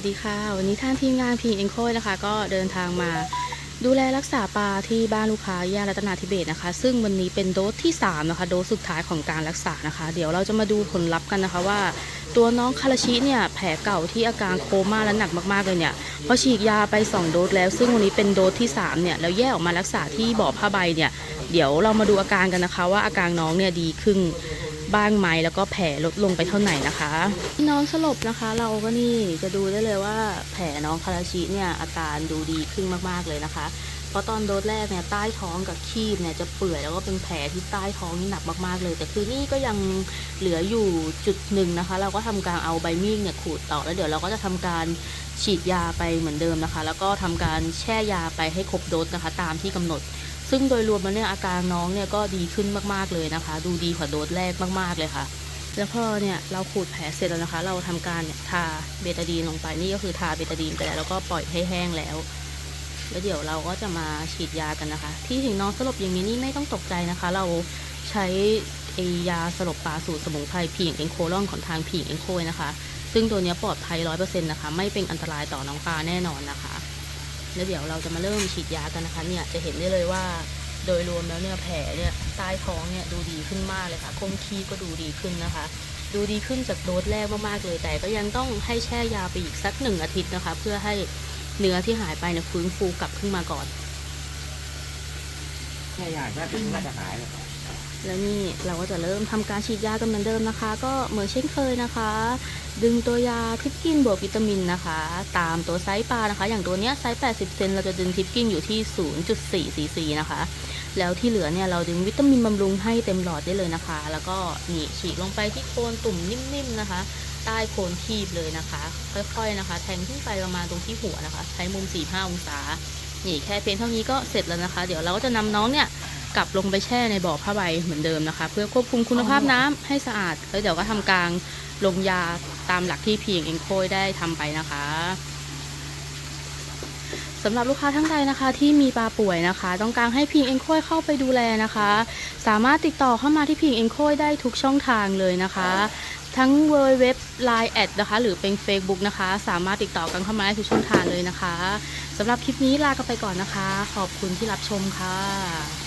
สวัสดีค่ะ วันนี้ทางทีมงานพีเอ็นโคนะคะ ก็เดินทางมาดูแลรักษาปลาที่บ้านลูกค้าย่านรัตนาธิเบศนะคะ ซึ่งวันนี้เป็นโดสที่ 3 นะคะ โดสสุดท้ายของการรักษานะคะ เดี๋ยวเราจะมาดูผลลัพธ์กันนะคะว่า ตัวน้องคาราชิเนี่ยแผลเก่าที่อาการโคม่าและหนักมากๆเลยเนี่ยพอฉีดยาไป 2 โดสแล้ว ซึ่งวันนี้เป็นโดสที่ 3 เนี่ยแล้วแยกออกมารักษาที่บ่อผ้าใบเนี่ยเดี๋ยวเรามาดูอาการกันนะคะ ว่าอาการน้องเนี่ยดีขึ้น บ้างไหมแล้วก็แผลลดลงไปเท่าไหร่นะคะน้องสลบนะคะ เราก็นี่จะดูได้เลยว่าแผลน้องคาราชิเนี่ยอาการดูดีขึ้นมากๆเลยนะคะเพราะตอนโดสแรกเนี่ยใต้ท้องกับคีบเนี่ยจะเปื่อยแล้วก็เป็นแผลที่ใต้ท้องนี่หนักมากๆเลย แต่คือนี่ก็ยังเหลืออยู่จุดหนึ่งนะคะ เราก็ทำการเอาใบมีดเนี่ยขูดต่อแล้วเดี๋ยวเราก็จะทำการฉีดยาไปเหมือนเดิมนะคะ แล้วก็ทำการแช่ยาไปให้ครบโดสนะคะ ตามที่กำหนด ซึ่งโดยรวมแล้วเนี่ยอาการน้องเนี่ยก็ดีขึ้นมากๆเลยนะคะ ดูดีกว่าโดสแรกมากๆเลยค่ะ แล้วพอเนี่ยเราขูดแผลเสร็จแล้วนะคะ เราทำการเนี่ยทาเบตาดีนลงไปนี่ก็คือทาเบตาดีนไปแล้วแล้วก็ปล่อยให้แห้งแล้วแล้วเดี๋ยวเราก็จะมาฉีดยากันนะคะ ที่ถึงน้องสลบอย่างนี้นี่ไม่ต้องตกใจนะคะ เราใช้ไอยาสลบปลาสูตรสมุนไพรผิงเอ็นโคลอนของทางผิงเอ็นโคยนะคะ ซึ่งตัวนี้ปลอดภัยร้อยเปอร์เซ็นต์นะคะ ไม่เป็นอันตรายต่อน้องปลาแน่นอนนะคะ แล้วเดี๋ยวเราจะมาเริ่มฉีดยากันนะคะเนี่ยจะเห็นได้เลยว่า โดยรวมแล้วเนี่ยแผลเนี่ยใต้ท้องเนี่ยดูดีขึ้นมากเลยค่ะคงคีก็ดูดีขึ้นนะคะ ดูดีขึ้นจากโดสแรกมากๆเลย แต่ก็ยังต้องให้แช่ยาไปอีกสักหนึ่งอาทิตย์นะคะ เพื่อให้เนื้อที่หายไปเนี่ยฟื้นฟูกลับขึ้นมาก่อนแค่ยาแค่ถึงก็จะหายแล้ว แล้วนี่เราก็จะเริ่มทำการฉีดยากันเหมือนเดิมนะคะ ก็เหมือนเช่นเคยนะคะ ดึงตัวยาทิปกินบวกวิตามินนะคะ ตามตัวไซส์ปลานะคะ อย่างตัวเนี้ยไซส์ 80 เซนเราจะดึงทิปกินอยู่ที่ 0.4ซีซีนะคะ แล้วที่เหลือเนี่ยเราดึงวิตามินบำรุงให้เต็มหลอดได้เลยนะคะ แล้วก็นี่ฉีดลงไปที่โคนตุ่มนิ่มๆนะคะ ใต้โคนคีบเลยนะคะ ค่อยๆนะคะ แทงขึ้นไปประมาณตรงที่หัวนะคะ ใช้มุม 45 องศานี่แค่เพียงเท่านี้ก็เสร็จแล้วนะคะ เดี๋ยวเราก็จะนำน้องเนี่ย กลับลงไปแช่ในบ่อผ้าใบเหมือนเดิมนะคะ เพื่อควบคุมคุณภาพน้ำให้สะอาด แล้วเดี๋ยวก็ทำการลงยาตามหลักที่พีเอ็นโคยได้ทำไปนะคะสำหรับลูกค้าท่านใดนะคะที่มีปลาป่วยนะคะ ต้องการให้พิงเอ็นโคยเข้าไปดูแลนะคะ สามารถติดต่อเข้ามาที่พิงเอ็นโคยได้ทุกช่องทางเลยนะคะ ทั้งเว็บไลน์แอดนะคะ หรือเป็น Facebook นะคะ สามารถติดต่อกันเข้ามาได้ทุกช่องทางเลยนะคะสำหรับคลิปนี้ลากันไปก่อนนะคะ ขอบคุณที่รับชมค่ะ